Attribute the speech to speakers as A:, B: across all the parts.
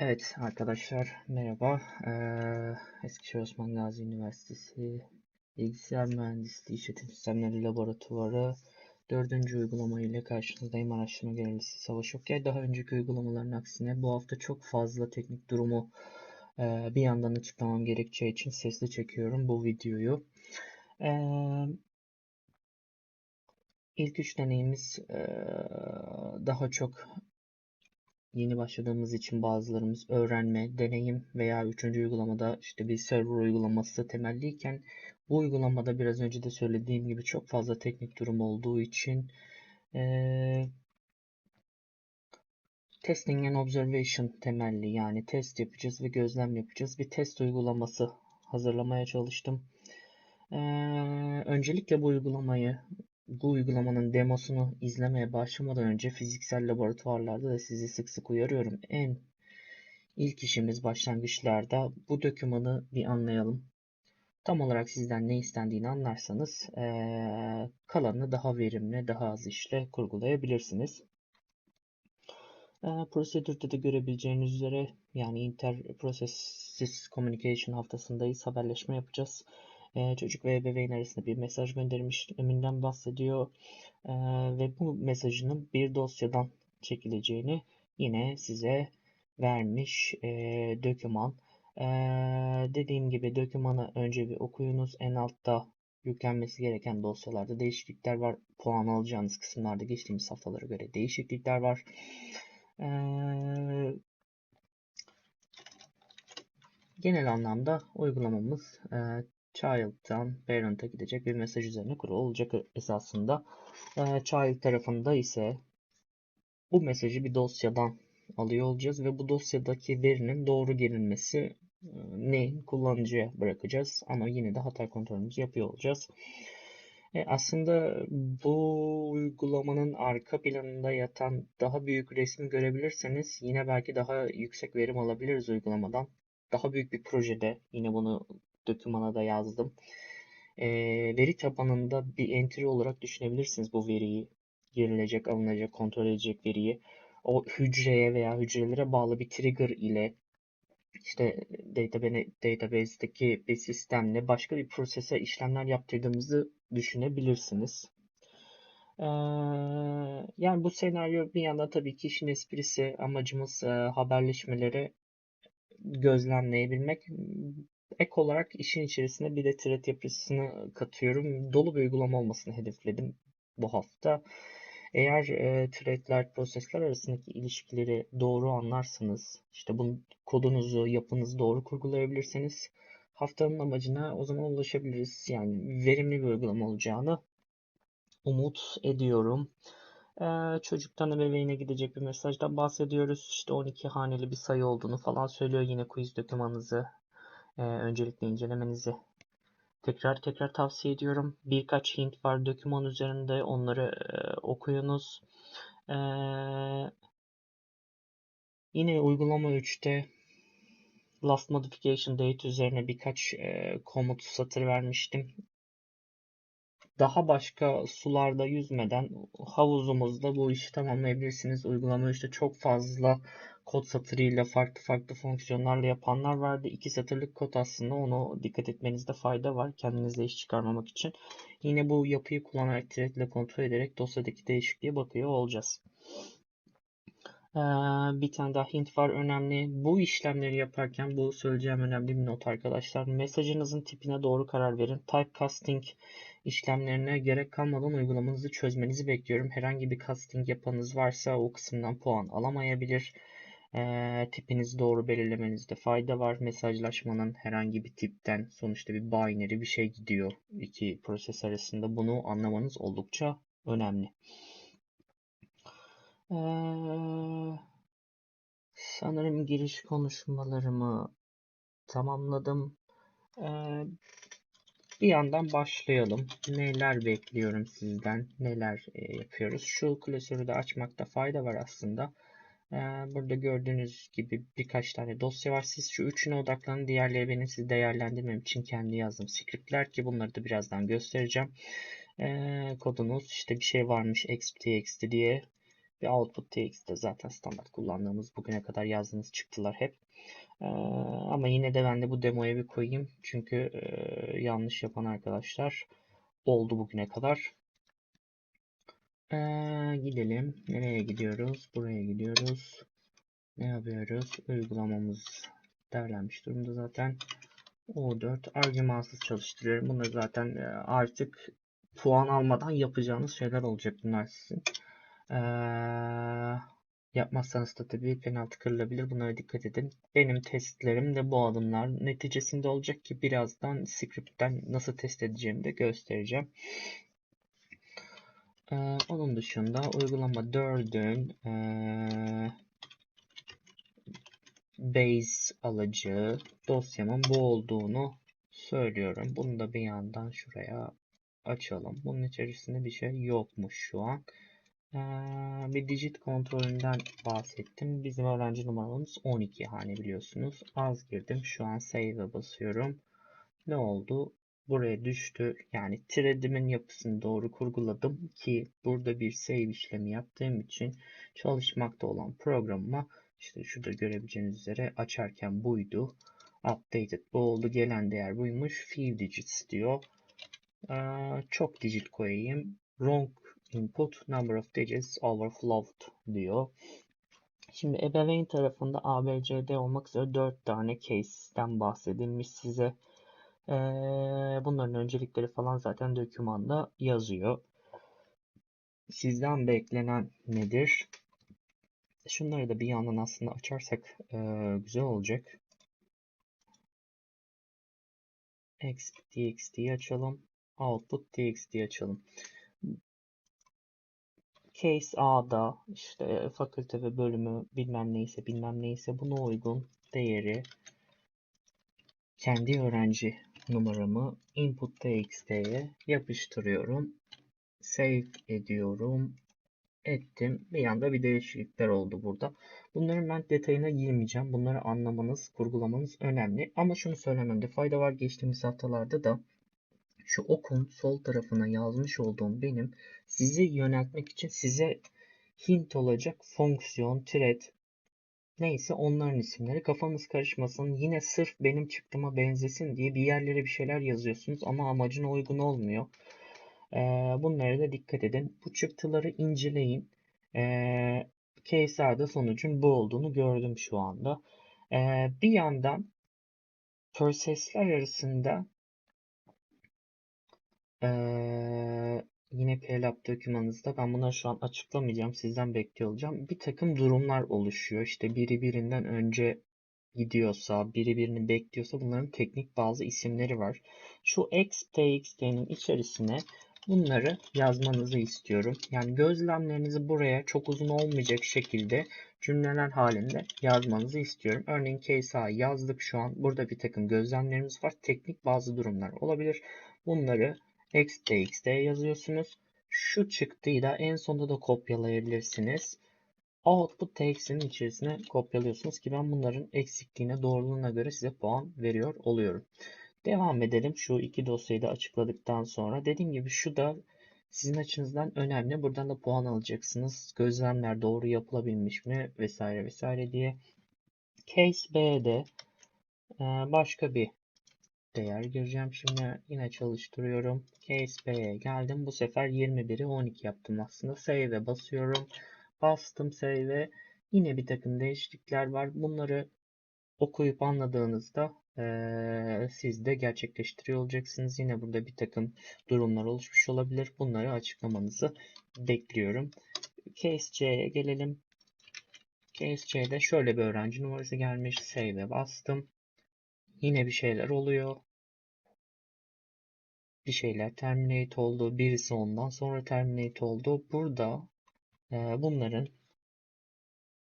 A: Evet arkadaşlar merhaba. Ee, Eskişehir Osman Gazi Üniversitesi Bilgisayar Mühendisliği İşletim Sistemleri Laboratuvarı dördüncü uygulama ile karşınızdayım. Araştırma görevlisi Savaş Okyay. Daha önceki uygulamaların aksine bu hafta çok fazla teknik durumu e, bir yandan açıklamam gerekeceği için sesli çekiyorum bu videoyu. Ee, ilk üç deneyimiz e, daha çok yeni başladığımız için bazılarımız öğrenme, deneyim veya üçüncü uygulamada işte bir server uygulaması temelliyken bu uygulamada biraz önce de söylediğim gibi çok fazla teknik durum olduğu için ee, testing and observation temelli yani test yapacağız ve gözlem yapacağız. Bir test uygulaması hazırlamaya çalıştım. Ee, öncelikle bu uygulamayı bu uygulamanın demosunu izlemeye başlamadan önce fiziksel laboratuvarlarda da sizi sık sık uyarıyorum. En ilk işimiz başlangıçlarda bu dokümanı bir anlayalım. Tam olarak sizden ne istendiğini anlarsanız ee, kalanını daha verimli, daha az işle kurgulayabilirsiniz. E, prosedürde de görebileceğiniz üzere yani Inter Processes Communication haftasındayız. Haberleşme yapacağız e, çocuk ve ebeveyn arasında bir mesaj gönderiminden bahsediyor. E, ve bu mesajının bir dosyadan çekileceğini yine size vermiş e, döküman. Dediğim gibi dökümanı önce bir okuyunuz. En altta yüklenmesi gereken dosyalarda değişiklikler var. Puan alacağınız kısımlarda geçtiğimiz haftalara göre değişiklikler var. Ee, genel anlamda uygulamamız e, child'dan parent'a gidecek bir mesaj üzerine kurulu olacak esasında. E, child tarafında ise bu mesajı bir dosyadan alıyor olacağız ve bu dosyadaki verinin doğru girilmesi e, neyin kullanıcıya bırakacağız ama yine de hata kontrolümüzü yapıyor olacağız. E, aslında bu uygulamanın arka planında yatan daha büyük resmi görebilirseniz yine belki daha yüksek verim alabiliriz uygulamadan. Daha büyük bir projede yine bunu dokümana da yazdım. E, veri tabanında bir entry olarak düşünebilirsiniz bu veriyi. Girilecek, alınacak, kontrol edecek veriyi. O hücreye veya hücrelere bağlı bir trigger ile işte database'deki bir sistemle başka bir prosese işlemler yaptırdığımızı düşünebilirsiniz. Ee, yani bu senaryo bir yana tabii ki işin esprisi amacımız e, haberleşmeleri gözlemleyebilmek. Ek olarak işin içerisine bir de thread yapısını katıyorum. Dolu bir uygulama olmasını hedefledim bu hafta. Eğer e, threadler, prosesler arasındaki ilişkileri doğru anlarsanız, işte bunun kodunuzu, yapınızı doğru kurgulayabilirseniz haftanın amacına o zaman ulaşabiliriz. Yani verimli bir uygulama olacağını umut ediyorum. Ee, çocuktan ebeveyne gidecek bir mesajdan bahsediyoruz. İşte 12 haneli bir sayı olduğunu falan söylüyor. Yine quiz dokümanınızı e, öncelikle incelemenizi tekrar tekrar tavsiye ediyorum. Birkaç hint var doküman üzerinde. Onları e, okuyunuz. E, yine uygulama 3'te last modification date üzerine birkaç e, komut satır vermiştim. Daha başka sularda yüzmeden havuzumuzda bu işi tamamlayabilirsiniz. Uygulama işte çok fazla kod satırıyla farklı farklı fonksiyonlarla yapanlar vardı. İki satırlık kod aslında onu dikkat etmenizde fayda var. Kendinizle iş çıkarmamak için. Yine bu yapıyı kullanarak thread kontrol ederek dosyadaki değişikliğe bakıyor olacağız. Ee, bir tane daha hint var önemli. Bu işlemleri yaparken bu söyleyeceğim önemli bir not arkadaşlar. Mesajınızın tipine doğru karar verin. Typecasting işlemlerine gerek kalmadan uygulamanızı çözmenizi bekliyorum. Herhangi bir casting yapanız varsa o kısımdan puan alamayabilir. E, tipinizi doğru belirlemenizde fayda var. Mesajlaşmanın herhangi bir tipten sonuçta bir binary bir şey gidiyor iki proses arasında. Bunu anlamanız oldukça önemli. Ee, sanırım giriş konuşmalarımı tamamladım. Ee, bir yandan başlayalım. Neler bekliyorum sizden? Neler e, yapıyoruz? Şu klasörü de açmakta fayda var aslında. Ee, burada gördüğünüz gibi birkaç tane dosya var. Siz şu üçüne odaklanın. Diğerleri benim sizi değerlendirmem için kendi yazdığım scriptler ki bunları da birazdan göstereceğim. Ee, kodunuz işte bir şey varmış xtxt diye Bir output txt zaten standart kullandığımız bugüne kadar yazdığımız çıktılar hep. Ee, ama yine de ben de bu demoya bir koyayım. Çünkü e, yanlış yapan arkadaşlar oldu bugüne kadar. Ee, gidelim. Nereye gidiyoruz? Buraya gidiyoruz. Ne yapıyoruz? Uygulamamız derlenmiş durumda zaten. O4 argümansız çalıştırıyorum. Bunları zaten e, artık puan almadan yapacağınız şeyler olacak bunlar sizin. Ee, yapmazsanız da tabii penaltı kırılabilir. Bunlara dikkat edin. Benim testlerim de bu adımlar neticesinde olacak ki birazdan script'ten nasıl test edeceğimi de göstereceğim. Ee, onun dışında uygulama 4'ün ee, base alıcı dosyamın bu olduğunu söylüyorum. Bunu da bir yandan şuraya açalım. Bunun içerisinde bir şey yokmuş şu an. Ee, bir digit kontrolünden bahsettim. Bizim öğrenci numaramız 12 hani biliyorsunuz. Az girdim. Şu an save'e basıyorum. Ne oldu? Buraya düştü. Yani thread'imin yapısını doğru kurguladım ki burada bir save işlemi yaptığım için çalışmakta olan programıma işte şurada görebileceğiniz üzere açarken buydu. Updated bu oldu. Gelen değer buymuş. Few digits diyor. Ee, çok digit koyayım. Wrong input number of digits overflowed diyor. Şimdi ebeveyn tarafında ABCD olmak üzere 4 tane case'den bahsedilmiş size. Bunların öncelikleri falan zaten dokümanda yazıyor. Sizden beklenen nedir? Şunları da bir yandan aslında açarsak güzel olacak. Exp açalım. Output txt'yi açalım. Case A'da işte fakülte ve bölümü bilmem neyse bilmem neyse buna uygun değeri kendi öğrenci numaramı input txt'ye yapıştırıyorum. Save ediyorum. Ettim. Bir anda bir değişiklikler oldu burada. Bunların ben detayına girmeyeceğim. Bunları anlamanız, kurgulamanız önemli. Ama şunu söylememde fayda var. Geçtiğimiz haftalarda da şu okun sol tarafına yazmış olduğum benim sizi yöneltmek için size hint olacak fonksiyon, thread neyse onların isimleri. Kafanız karışmasın. Yine sırf benim çıktıma benzesin diye bir yerlere bir şeyler yazıyorsunuz ama amacına uygun olmuyor. Ee, bunlara da dikkat edin. Bu çıktıları inceleyin. Ee, KSR'da sonucun bu olduğunu gördüm şu anda. Ee, bir yandan prosesler arasında ee, yine PLAB dokümanınızda ben bunları şu an açıklamayacağım. Sizden bekliyor olacağım. Bir takım durumlar oluşuyor. İşte biri birinden önce gidiyorsa, biri birini bekliyorsa bunların teknik bazı isimleri var. Şu x, içerisine bunları yazmanızı istiyorum. Yani gözlemlerinizi buraya çok uzun olmayacak şekilde cümleler halinde yazmanızı istiyorum. Örneğin case A yazdık şu an. Burada bir takım gözlemlerimiz var. Teknik bazı durumlar olabilir. Bunları xtxt yazıyorsunuz. Şu çıktıyı da en sonunda da kopyalayabilirsiniz. Output txt'nin içerisine kopyalıyorsunuz ki ben bunların eksikliğine doğruluğuna göre size puan veriyor oluyorum. Devam edelim. Şu iki dosyayı da açıkladıktan sonra. Dediğim gibi şu da sizin açınızdan önemli. Buradan da puan alacaksınız. Gözlemler doğru yapılabilmiş mi vesaire vesaire diye. Case B'de başka bir değer gireceğim. Şimdi yine çalıştırıyorum. Case B'ye geldim. Bu sefer 21'i 12 yaptım aslında. Save'e basıyorum. Bastım save'e. Yine bir takım değişiklikler var. Bunları okuyup anladığınızda siz de gerçekleştiriyor olacaksınız. Yine burada bir takım durumlar oluşmuş olabilir. Bunları açıklamanızı bekliyorum. Case C'ye gelelim. Case C'de şöyle bir öğrenci numarası gelmiş. Save'e bastım. Yine bir şeyler oluyor. Bir şeyler terminate oldu. Birisi ondan sonra terminate oldu. Burada e, bunların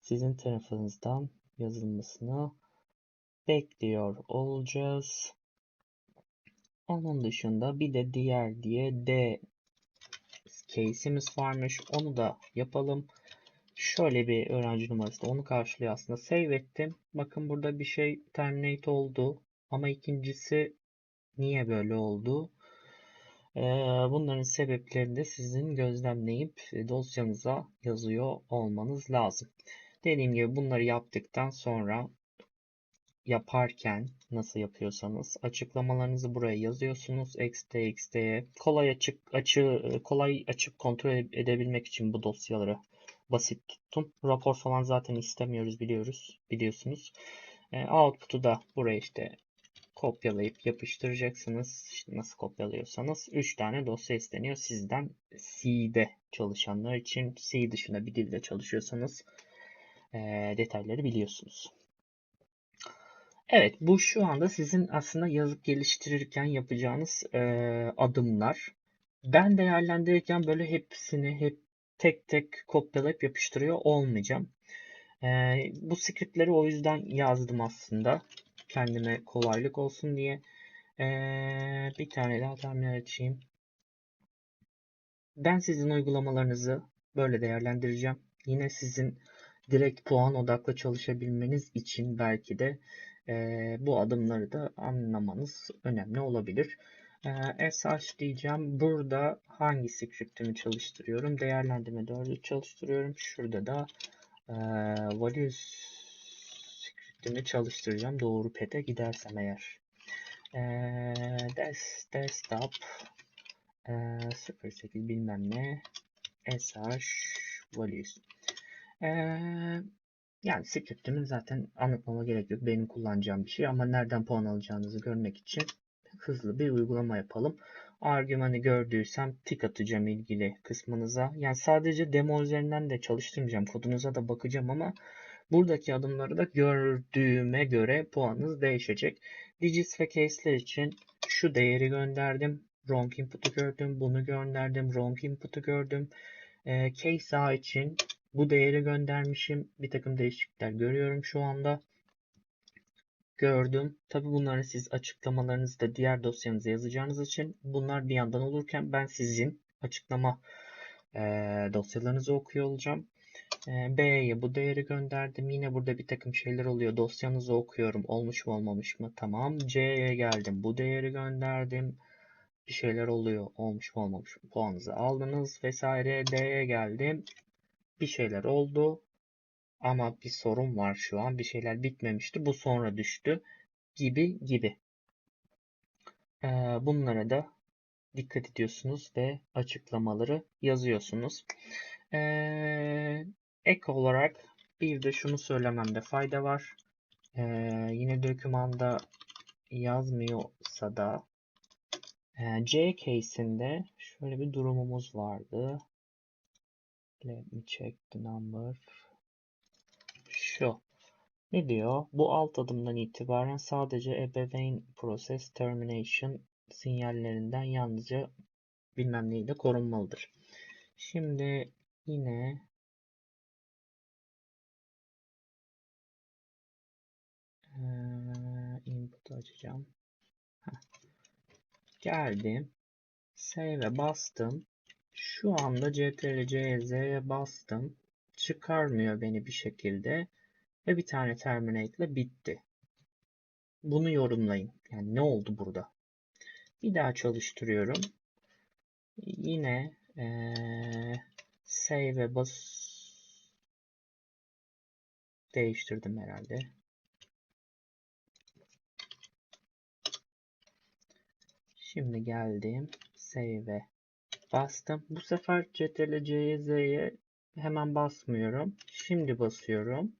A: sizin tarafınızdan yazılmasını bekliyor olacağız. Onun dışında bir de diğer diye D case'imiz varmış. Onu da yapalım. Şöyle bir öğrenci numarası da onu karşılıyor aslında. Save ettim. Bakın burada bir şey terminate oldu. Ama ikincisi niye böyle oldu? Ee, bunların sebeplerini de sizin gözlemleyip dosyanıza yazıyor olmanız lazım. Dediğim gibi bunları yaptıktan sonra yaparken nasıl yapıyorsanız açıklamalarınızı buraya yazıyorsunuz. XT, XT'ye kolay açık açı kolay açıp kontrol edebilmek için bu dosyaları basit tuttum. Rapor falan zaten istemiyoruz biliyoruz biliyorsunuz. E, output'u da buraya işte kopyalayıp yapıştıracaksınız. İşte nasıl kopyalıyorsanız 3 tane dosya isteniyor sizden C'de çalışanlar için. C dışında bir dilde çalışıyorsanız e, detayları biliyorsunuz. Evet bu şu anda sizin aslında yazıp geliştirirken yapacağınız e, adımlar. Ben değerlendirirken böyle hepsini hep tek tek kopyalayıp yapıştırıyor olmayacağım. E, bu scriptleri o yüzden yazdım aslında. Kendime kolaylık olsun diye. E, bir tane daha terminal açayım. Ben sizin uygulamalarınızı böyle değerlendireceğim. Yine sizin direkt puan odaklı çalışabilmeniz için belki de e, bu adımları da anlamanız önemli olabilir. E, SH diyeceğim. Burada hangi scriptimi çalıştırıyorum? Değerlendirme 4'ü çalıştırıyorum. Şurada da e, values scriptimi çalıştıracağım. Doğru pete gidersem eğer. E, des, desktop e, 08 bilmem ne sh values. E, yani scriptimin zaten anlatmama gerek yok. Benim kullanacağım bir şey ama nereden puan alacağınızı görmek için hızlı bir uygulama yapalım. Argümanı gördüysem tik atacağım ilgili kısmınıza. Yani sadece demo üzerinden de çalıştırmayacağım. Kodunuza da bakacağım ama buradaki adımları da gördüğüme göre puanınız değişecek. Digits ve case'ler için şu değeri gönderdim. Wrong input'u gördüm. Bunu gönderdim. Wrong input'u gördüm. E, case A için bu değeri göndermişim. Bir takım değişiklikler görüyorum şu anda. Gördüm. Tabi bunları siz açıklamalarınızda diğer dosyanıza yazacağınız için bunlar bir yandan olurken ben sizin açıklama e, dosyalarınızı okuyor olacağım. E, B'ye bu değeri gönderdim. Yine burada bir takım şeyler oluyor. Dosyanızı okuyorum. Olmuş mu olmamış mı? Tamam. C'ye geldim. Bu değeri gönderdim. Bir şeyler oluyor. Olmuş mu olmamış mı? Puanınızı aldınız vesaire. D'ye geldim bir şeyler oldu ama bir sorun var şu an. Bir şeyler bitmemişti. Bu sonra düştü gibi gibi. Ee, bunlara da dikkat ediyorsunuz ve açıklamaları yazıyorsunuz. Ee, ek olarak bir de şunu söylememde fayda var. Ee, yine dokümanda yazmıyorsa da e, C case'inde şöyle bir durumumuz vardı. Let me check the number. Şu. Ne diyor? Bu alt adımdan itibaren sadece ebeveyn process termination sinyallerinden yalnızca bilmem neyle korunmalıdır. Şimdi yine input açacağım. Geldim. Save'e bastım. Şu anda CTRL CZ'ye bastım. Çıkarmıyor beni bir şekilde. Ve bir tane terminate ile bitti. Bunu yorumlayın. Yani ne oldu burada? Bir daha çalıştırıyorum. Yine ee, save'e bas değiştirdim herhalde. Şimdi geldim. Save'e Bastım. Bu sefer CTRL CZ'ye hemen basmıyorum. Şimdi basıyorum.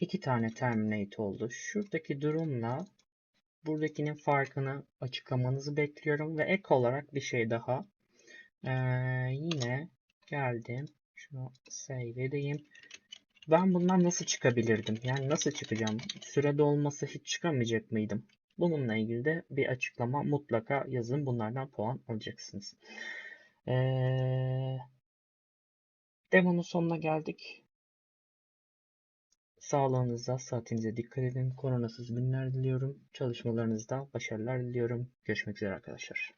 A: İki tane terminate oldu. Şuradaki durumla buradakinin farkını açıklamanızı bekliyorum. Ve ek olarak bir şey daha. Ee, yine geldim. Şunu save edeyim. Ben bundan nasıl çıkabilirdim? Yani nasıl çıkacağım? Sürede olmasa hiç çıkamayacak mıydım? Bununla ilgili de bir açıklama mutlaka yazın. Bunlardan puan alacaksınız. Ee, demonun sonuna geldik. Sağlığınıza, saatinize dikkat edin. Koronasız günler diliyorum. Çalışmalarınızda başarılar diliyorum. Görüşmek üzere arkadaşlar.